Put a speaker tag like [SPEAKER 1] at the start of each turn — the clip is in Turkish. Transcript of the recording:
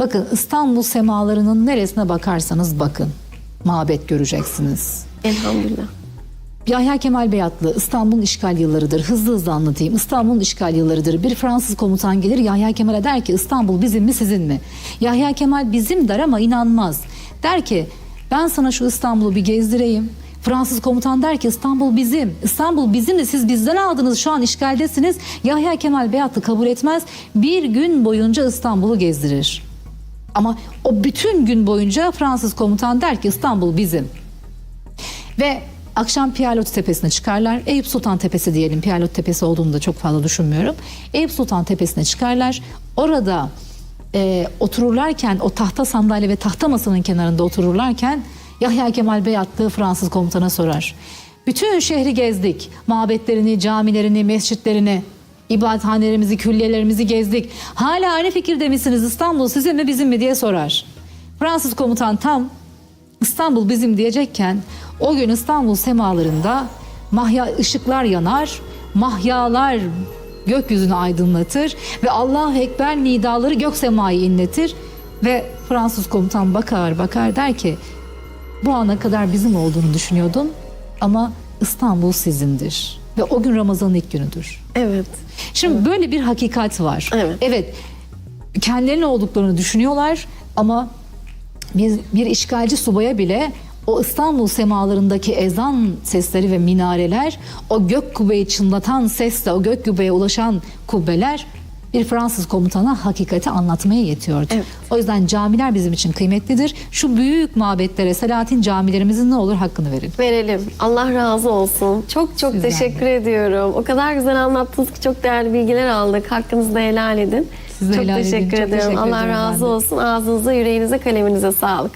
[SPEAKER 1] Bakın İstanbul semalarının neresine bakarsanız bakın. Mabet göreceksiniz.
[SPEAKER 2] Elhamdülillah.
[SPEAKER 1] Yahya Kemal Beyatlı İstanbul'un işgal yıllarıdır. Hızlı hızlı anlatayım. İstanbul'un işgal yıllarıdır. Bir Fransız komutan gelir Yahya Kemal'e der ki İstanbul bizim mi sizin mi? Yahya Kemal bizim der ama inanmaz. Der ki ben sana şu İstanbul'u bir gezdireyim. Fransız komutan der ki İstanbul bizim. İstanbul bizim de siz bizden aldınız şu an işgaldesiniz. Yahya Kemal Beyatlı kabul etmez. Bir gün boyunca İstanbul'u gezdirir. Ama o bütün gün boyunca Fransız komutan der ki İstanbul bizim. Ve akşam Piyalot Tepesi'ne çıkarlar. Eyüp Sultan Tepesi diyelim. Piyalot Tepesi olduğunu da çok fazla düşünmüyorum. Eyüp Sultan Tepesi'ne çıkarlar. Orada e, otururlarken o tahta sandalye ve tahta masanın kenarında otururlarken Yahya Kemal Bey attığı Fransız komutana sorar. Bütün şehri gezdik. Mabetlerini, camilerini, mescitlerini, ibadethanelerimizi, külliyelerimizi gezdik. Hala aynı fikirde misiniz? İstanbul sizin mi bizim mi diye sorar. Fransız komutan tam İstanbul bizim diyecekken o gün İstanbul semalarında mahya ışıklar yanar, mahyalar gökyüzünü aydınlatır ve Allahu Ekber nidaları gök semayı inletir ve Fransız komutan bakar bakar der ki bu ana kadar bizim olduğunu düşünüyordum ama İstanbul sizindir ve o gün Ramazan'ın ilk günüdür.
[SPEAKER 2] Evet.
[SPEAKER 1] Şimdi böyle bir hakikat var.
[SPEAKER 2] Evet.
[SPEAKER 1] evet kendilerinin olduklarını düşünüyorlar ama bir, bir işgalci subaya bile o İstanbul semalarındaki ezan sesleri ve minareler, o gök kubbeyi çınlatan sesle o gök kubbeye ulaşan kubbeler bir Fransız komutana hakikati anlatmaya yetiyordu.
[SPEAKER 2] Evet.
[SPEAKER 1] O yüzden camiler bizim için kıymetlidir. Şu büyük mabetlere, Selahattin camilerimizin ne olur hakkını verin.
[SPEAKER 2] Verelim. Allah razı olsun. Çok çok
[SPEAKER 1] Sizden de.
[SPEAKER 2] teşekkür ediyorum. O kadar güzel anlattınız ki çok değerli bilgiler aldık. Hakkınızı da helal edin.
[SPEAKER 1] Siz de
[SPEAKER 2] çok
[SPEAKER 1] helal edin.
[SPEAKER 2] teşekkür
[SPEAKER 1] Çok
[SPEAKER 2] ediyorum.
[SPEAKER 1] teşekkür
[SPEAKER 2] Allah razı
[SPEAKER 1] de.
[SPEAKER 2] olsun. Ağzınıza, yüreğinize, kaleminize sağlık.